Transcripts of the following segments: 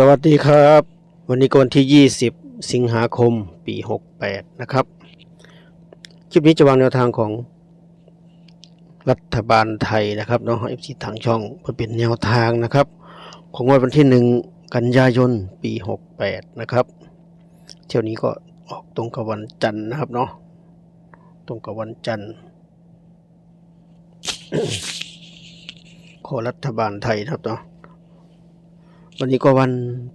สวัสดีครับ วันนี้ก็วันที่ 20 สิงหาคมปี 68 นะครับ คลิปนี้จะวางแนวทางของรัฐบาลไทยนะครับเนาะเอฟซีทางช่องเพื่อเป็นแนวทางนะครับ ของวันที่ 1 กันยายนปี 68 นะครับ เที่ยวนี้ก็ออกตรงกับวันจันทร์นะครับเนาะตรงกับวันจันทร์ขอรัฐบาลไทยครับเนาะ วันนี้ก็วัน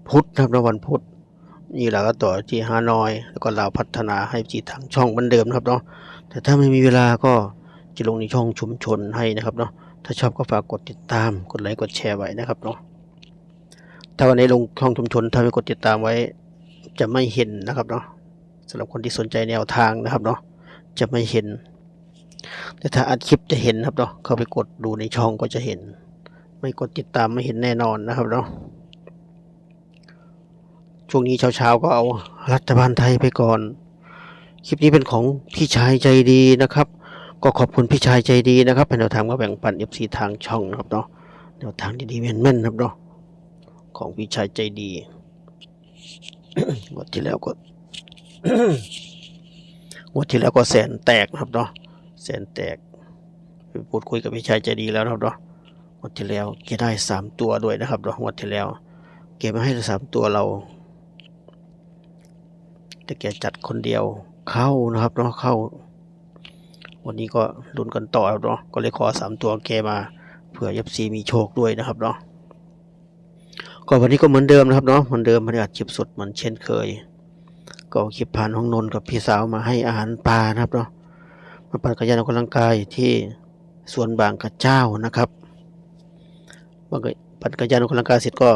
พุธนะครับนะวันพุธนี่เราก็ต่อที่ฮานอย แล้วก็เราพัฒนาให้จีทางช่องเหมือนเดิมนะครับเนาะแต่ถ้าไม่มีเวลาก็จะลงในช่องชุมชนให้นะครับเนาะถ้าชอบก็ฝากกดติดตามกดไลค์กดแชร์ไว้นะครับเนาะถ้าวันนี้ลงช่องชุมชนถ้าไม่กดติดตามไว้ จะไม่เห็นนะครับเนาะสำหรับคนที่สนใจแนวทางนะครับเนาะจะไม่เห็น แต่ถ้าอัดคลิปจะเห็นครับเนาะเข้าไปกดดูในช่องก็จะเห็น ไม่กดติดตามไม่เห็นแน่นอนนะครับเนาะ ช่วงนี้เช้าๆก็เอารัฐบาลไทยไปก่อน คลิปนี้เป็นของพี่ชายใจดีนะครับ ก็ขอบคุณพี่ชายใจดีนะครับเป็นแนวทางมาแบ่งปันเอฟซีทางช่องนะครับเนาะแนวทางดีๆแม่นๆนะครับเนาะของพี่ชายใจดีงวันที่แล้วก็งวันที่แล้วก็แสนแตกนะครับเนาะแสนแตกไปพูดคุยกับพี่ชายใจดีแล้วนะครับเนาะงวันที่แล้วแกได้สามตัวด้วยนะครับเนาะงวันที่แล้วแกมาให้สามตัวเรา แต่แกจัดคนเดียวเข้านะครับเนาะเข้า วันนี้ก็ลุ้นกันต่อเนาะก็เลยขอสามตัวแกมาเผื่อยับซีมีโชคด้วยนะครับเนาะก็วันนี้ก็เหมือนเดิมนะครับเนาะเหมือนเดิมบรรยากาศคลิปสดเหมือนเช่นเคย ก็คลิปผ่านห้องนนท์กับพี่สาวมาให้อาหารปลานะครับเนาะมาปั่นจักรยานออกกำลังกายที่สวนบางกระเจ้านะครับบางก็ปั่นจักรยานออกกำลังกายเสร็จก็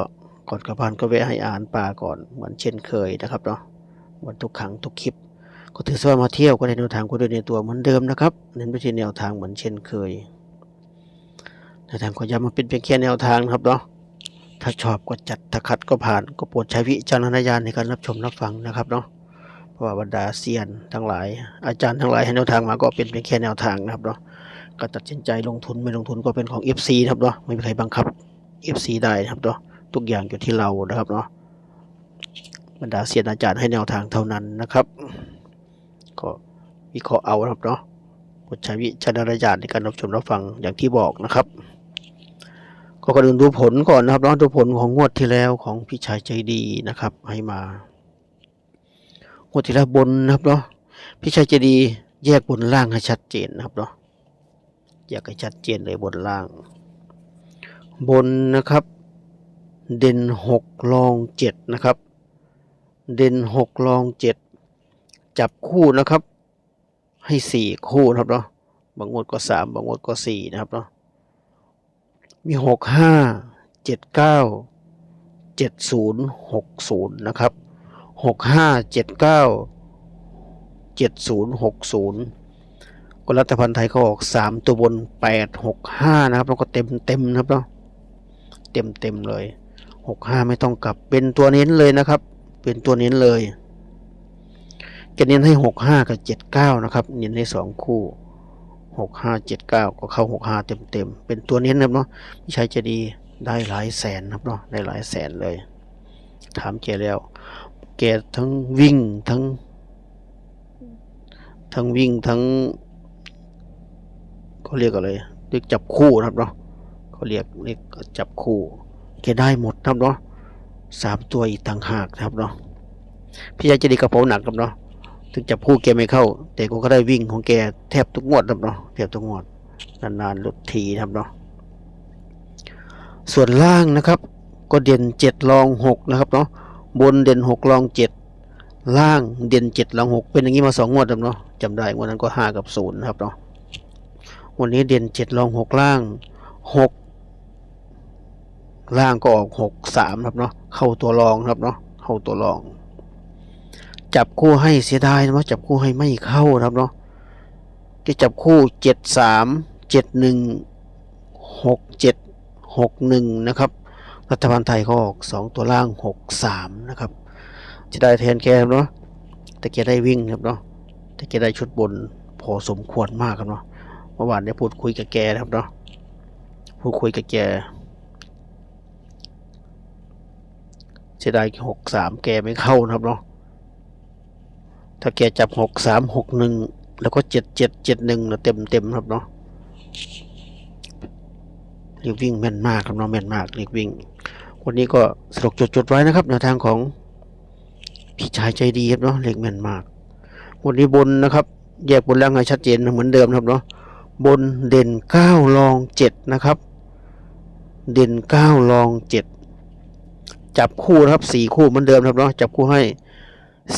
ก่อนกลับบ้านก็แวะให้อาหารปลาก่อนเหมือนเช่นเคยนะครับเนาะ วันทุกครั้งทุกคลิป ก็ถือว่ามาเที่ยวก็ได้แนวทางก็ด้ในตัวเหมือนเดิมนะครับเน้นไปที่แนวทางเหมือนเช่นเคยแนวทางก็ย้ำมันเป็นเพียงแค่แนวทางนะครับเนาะถ้าชอบก็จัดถ้าขัดก็ผ่านก็โปรดใช้วิจารณญาณในการรับชมรับฟังนะครับเนาะเพราะว่าบรรดาเซียนทั้งหลาย อาจารย์ทั้งหลายให้แนวทางมาก็เป็นเพียงแค่แนวทางนะครับเนาะก็ตัดสินใจลงทุนไม่ลงทุนก็เป็นของ FC นะครับเนาะไม่มีใครบังคับ FC ได้นะครับเนาะทุกอย่างอยู่ที่เรานะครับเนาะ บรรดาเซียนอาจารย์ให้แนวทางเท่านั้นนะครับ ก็วิเคราะห์เอาครับเนาะกดใช้วิจารณญาณในการรับชมรับฟังอย่างที่บอกนะครับ ก็ก่อนอื่นดูผลก่อนนะครับเนาะดูผลของงวดที่แล้วของพี่ชายใจดีนะครับ ให้มางวดที่แล้วบนนะครับเนาะพี่ชายใจดีแยกบนล่างให้ชัดเจนนะครับเนาะแยกให้ชัดเจนเลยบนล่าง บนนะครับ เด่นหกรองเจ็ดนะครับ เด่นหกรองเจ็ดจับคู่นะครับ ให้สี่คู่นะครับเนาะบางงวดก็สามบางงวดก็สี่นะครับเนาะมีหกห้าเจ็ดเก้าเจ็ดศูนย์หกศูนย์นะครับหกห้าเจ็ดเก้าเจ็ดศูนย์หกศูนย์กรัฐพันธ์ไทยเขาออกสามตัวบนแปดหกห้านะครับแล้วก็เต็มเต็มนะครับเนาะเต็มเต็มเลยหกห้าไม่ต้องกลับเป็นตัวเน้นเลยนะครับ เป็นตัวเน้นเลยจะเน้นให้หกห้ากับเจ็ดเก้านะครับ เน้นให้สองคู่หกห้าเจ็ดเก้าก็เข้าหกห้าเต็มเต็มๆเป็นตัวเน้นนะครับเนาะพี่ชัยจะดีได้หลายแสนนะครับเนาะได้หลายแสนเลย ถามแกแล้ว แกทั้งวิ่งทั้ง ทั้งวิ่งทั้งเขาเรียกอะไรเรียกจับคู่นะครับเนาะเขาเรียกเรียกจับคู่แกได้หมดนะครับเนาะ สามตัวอีกต่างหากนะครับเนาะพี่ยายจะดีกระเป๋าหนักครับเนาะถึงจะพูดแกไม่เข้า แต่ก็ก็ได้วิ่งของแกแทบทุกงวดครับเนาะแทบทุกงวดนานๆลดทีนะครับเนาะส่วนล่างนะครับก็เด่นเจ็ดรองหกนะครับเนาะบนเด่นหกรองเจ็ดล่างเด่นเจ็ดรองหกเป็นอย่างนี้มาสองงวดครับเนาะจำได้งวดนั้นก็ห้ากับศูนย์นะครับเนาะวันนี้เด่นเจ็ดรองหกล่างหก ล่างก็ออกหกสามครับเนาะเข้าตัวรองครับเนาะเข้าตัวรอง จับคู่ให้เสียดายนะว่าจับคู่ให้ไม่เข้าครับเนาะจะจับคู่เจ็ดสามเจ็ดหนึ่งหกเจ็ดหกหนึ่งนะครับ รัฐบาลไทยเขาออกสองตัวล่างหกสามนะครับ จะได้แทนแกครับเนาะแต่แกได้วิ่งครับเนาะแต่แกได้ชุดบนพอสมควรมากครับเนาะเมื่อวานได้พูดคุยกับแกนะครับเนาะพูดคุยกับแก แเสียดายหกสามแกไม่เข้านะครับเนาะถ้าแกจับหกสามหกหนึ่งแล้วก็เจ็ดเจ็ดเจ็ดหนึ่งนะเต็มเต็มครับเนาะเรียกวิ่งแม่นมากครับเนาะแม่นมากเรียกวิ่ง วันนี้ก็สรุปจดจดๆไว้นะครับแนวทางของพี่ชายใจดีครับเนาะเรียกแม่นมาก วันนี้บนนะครับ แยกบนล่างให้ชัดเจนเหมือนเดิมครับเนาะบนเด่นเก้ารองเจ็ดนะครับ เด่นเก้ารองเจ็ด จับคู่นะครับสี่คู่เหมือนเดิมครับเนาะจับคู่ให้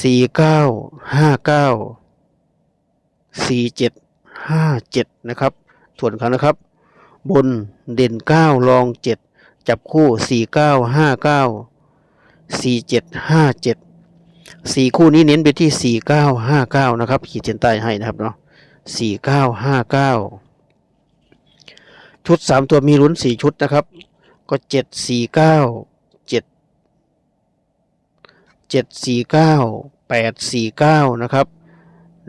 สี่เก้าห้าเก้าสี่เจ็ดห้าเจ็ดนะครับทวนครั้งนะครับ บนเด่นเก้ารองเจ็ดจับคู่สี่เก้าห้าเก้าสี่เจ็ดห้าเจ็ดสี่คู่นี้เน้นไปที่สี่เก้าห้าเก้านะครับขีดเส้นใต้ให้นะครับเนาะสี่เก้าห้าเก้าชุดสามตัวมีลุ้นสี่ชุดนะครับ ก็เจ็ดสี่เก้า 749 849 นะครับ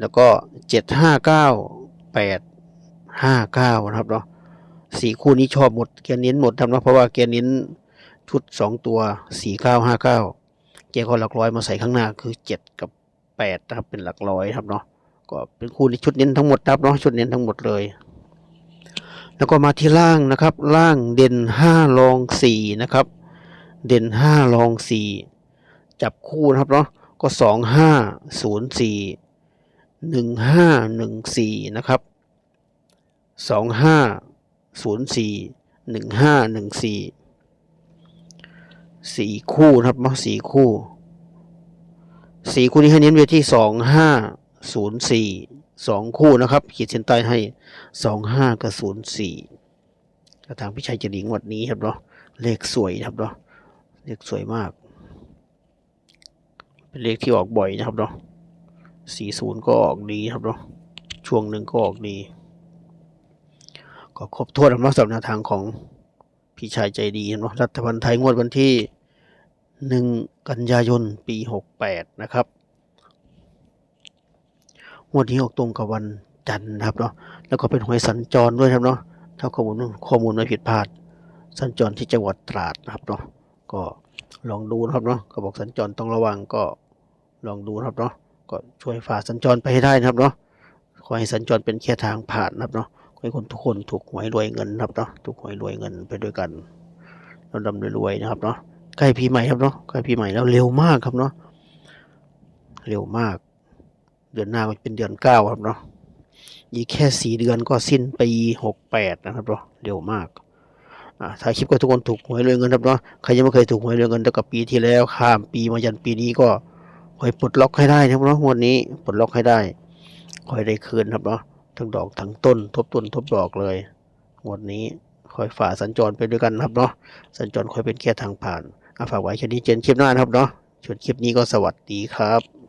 แล้วก็ 759 859 นะครับเนาะสี่คู่นี้ชอบหมดเกียร์เน้นหมดทำนะเพราะว่าเกียร์เน้นชุด 2 ตัว 4959เกก็หลักร้อยมาใส่ข้างหน้าคือ 7 กับ 8 นะครับ เป็นหลักร้อยครับเนาะก็เป็นคู่นี้ชุดเน้นทั้งหมดครับเนาะชุดเน้นทั้งหมดเลย แล้วก็มาที่ล่างนะครับ ล่างเด่น 5 รอง 4 นะครับ เด่น 5 รอง 4 จับคู่นะครับเนาะก็สองห้าศูนย์สี่หนึ่งห้าหนึ่งสี่นะครับสองห้าศูนย์สี่หนึ่งห้าหนึ่งสี่สี่คู่นะครับเนาะสี่คู่สี่คู่นี้ให้เน้นไปที่สองห้าศูนย์สี่สองคู่นะครับ ขีดเส้นใต้ให้สองห้ากับศูนย์สี่ทางพี่ชัยจะหลิงวัดนี้ครับเนาะเลขสวยครับเนาะเลขสวยมาก เป็นเลขที่ออกบ่อยนะครับเนาะสี่ศูนย์ก็ออกดีครับเนาะช่วงหนึ่งก็ออกดี ก็ครบถ้วนแล้วเนาะสำหรับแนวทางของพี่ชายใจดีเนาะรัฐบาลไทยงวดวันที่หนึ่งกันยายนปีหกแปดนะครับงวดนี้ออกตรงกับวันจันทร์นะครับเนาะแล้วก็เป็นหวยสัญจรด้วยครับเนาะถ้าข้อมูลข้อมูลไม่ผิดพลาด สัญจรที่จังหวัดตราดนะครับเนาะก็ลองดูนะครับเนาะเขาบอกสัญจรต้องระวังก็ ลองดูนะครับเนาะก็ช่วยฝ่าสัญจรไปให้ได้นะครับเนาะขอให้สัญจรเป็นแค่ทางผ่านนะครับเนาะขอให้คนทุกคนถูกหวยรวยเงินนะครับเนาะถูกหวยรวยเงินไปด้วยกันเราดำรวยๆนะครับเนาะใกล้ปีใหม่ครับเนาะใกล้ปีใหม่แล้วเร็วมากครับเนาะเร็วมาก เดือนหน้าก็เป็นเดือนเก้าครับเนาะอีกแค่สี่เดือนก็สิ้นปีหกแปดนะครับเนาะเร็วมากอ่าถ้าคลิปก็ทุกคนถูกหวยรวยเงินครับเนาะใครยังไม่เคยถูกหวยรวยเงินตั้งแต่ปีที่แล้วข้ามปีมายันปีนี้ก็ ขอให้ปลดล็อกให้ได้ครับเนาะงวดนี้ปลดล็อกให้ได้ขอให้ได้คืนครับเนาะทั้งดอกทั้งต้น ทบต้นทบดอกเลยงวดนี้คอยฝ่าสัญจรไปด้วยกันครับเนาะสัญจรคอยเป็นแค่ทางผ่านอาฝากไว้แค่นี้เจนคลิปหน้านครับเนาะช่วนคลิปนี้ก็สวัสดีครับ